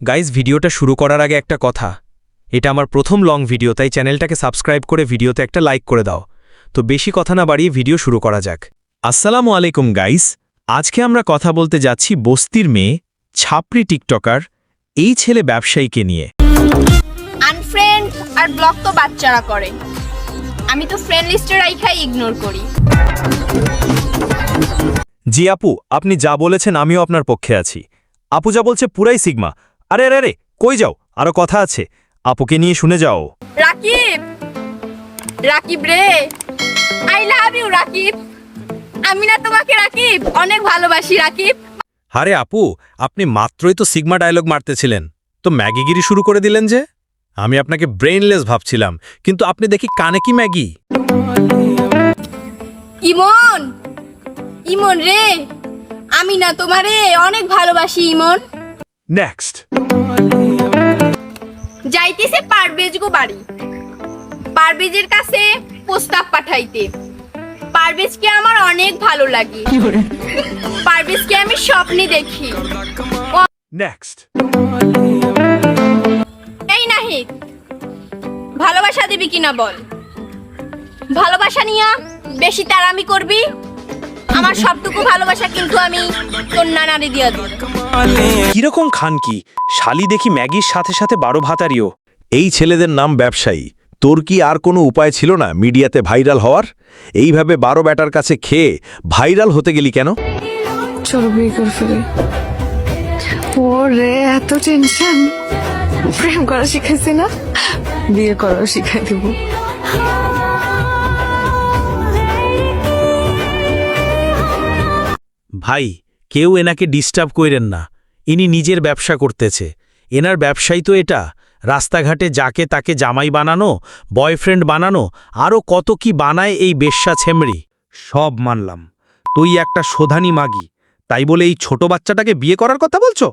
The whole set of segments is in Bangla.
গাইজ ভিডিওটা শুরু করার আগে একটা কথা। এটা আমার প্রথম লং ভিডিও তাই চ্যানেলটাকে সাবস্ক্রাইব করে ভিডিওতে একটা লাইক করে দাও। তো বেশি কথা না বাড়িয়ে ভিডিও শুরু করা যাক। আসসালামু আলাইকুম গাইস আজকে আমরা কথা বলতে যাচ্ছি বস্তির মেয়ে ছাপড়ি টিকটকার এই ছেলে ব্যবসায়ীকে নিয়ে। আনফ্রেন্ড আর ব্লক তো বাচ্চারা করে। আমি তো ফ্রেন্ড লিস্টে রাইখাই ইগনোর করি। জি আপু আপনি যা বলেছেন আমিও আপনার পক্ষে আছি। আপু যা বলছে পুরাই সিগমা আরে আরে আরে কই যাও? আরও কথা আছে। আপুকে নিয়ে শুনে যাও। রাকিব! রাকিব রে! I love you Rakib! আমি না তোমাকে রাকিব! অনেক ভালোবাসি রাকিব! আরে আপু আপনি মাত্রই তো সিগমা ডায়লগ মারতেছিলেন। তো ম্যাগিগিরি শুরু করে দিলেন যে? আমি আপনাকে ব্রেইনলেস ভাবছিলাম কিন্তু আপনি দেখি কানে কি ম্যাগি? ইমন! ইমন রে! আমি না তোমারে অনেক ভালোবাসি ইমন! নেক্সট যাইতেছে পারভেজ গো বাড়ি। পারভেজের কাছে প্রস্তাব পাঠাইতে। পারভেজকে আমার অনেক ভালো লাগে। পারভেজকে আমি স্বপ্নে দেখি। নেক্সট এই নাহিদ ভালোবাসা দিবি কিনা বল? ভালোবাসা নিয়া বেশি তারামি করবি? আমার সবটুকু ভালোবাসা কিন্তু আমি তোর নানারে দিয়া দেব। কীরকম খান কি? শালি দেখি ম্যাগির সাথে সাথে বারো ভাতারিও। এই ছেলেদের নাম ব্যবসায়ী। তোর কি আর কোনো উপায় ছিল না মিডিয়াতে ভাইরাল হওয়ার? এইভাবে বারো ব্যাটার কাছে খেয়ে ভাইরাল হতে গেলি কেন? চলো বিয়ে করে ফেলি। ওরে এত টেনশন প্রেম করা শিখাইছি না? বিয়ে করা শিখাই দিব। ভাই, কেউ এনাকে ডিস্টার্ব কইরেন না। ইনি নিজের ব্যবসা করতেছে। এনার ব্যবসাই তো এটা। রাস্তাঘাটে যাকে তাকে জামাই বানানো বয়ফ্রেন্ড বানানো আরও কত কি বানায় এই বেশ্যা ছেমড়ি। সব মানলাম। তুই একটা শোধানি মাগি। তাই বলে এই ছোট বাচ্চাটাকে বিয়ে করার কথা বলছো?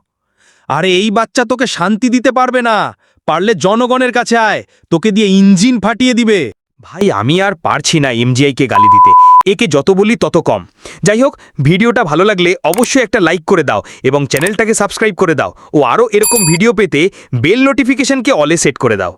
আরে এই বাচ্চা তোকে শান্তি দিতে পারবে না। পারলে জনগণের কাছে আয়। তোকে দিয়ে ইঞ্জিন ফাটিয়ে দিবে। ভাই, আমি আর পারছি না এমজিআইকে গালি দিতে। একে যত বলি তত কম। যাই হোক ভিডিওটা ভালো লাগলে অবশ্যই একটা লাইক করে দাও এবং চ্যানেলটাকে সাবস্ক্রাইব করে দাও ও আরও এরকম ভিডিও পেতে বেল নোটিফিকেশনকে অলে সেট করে দাও।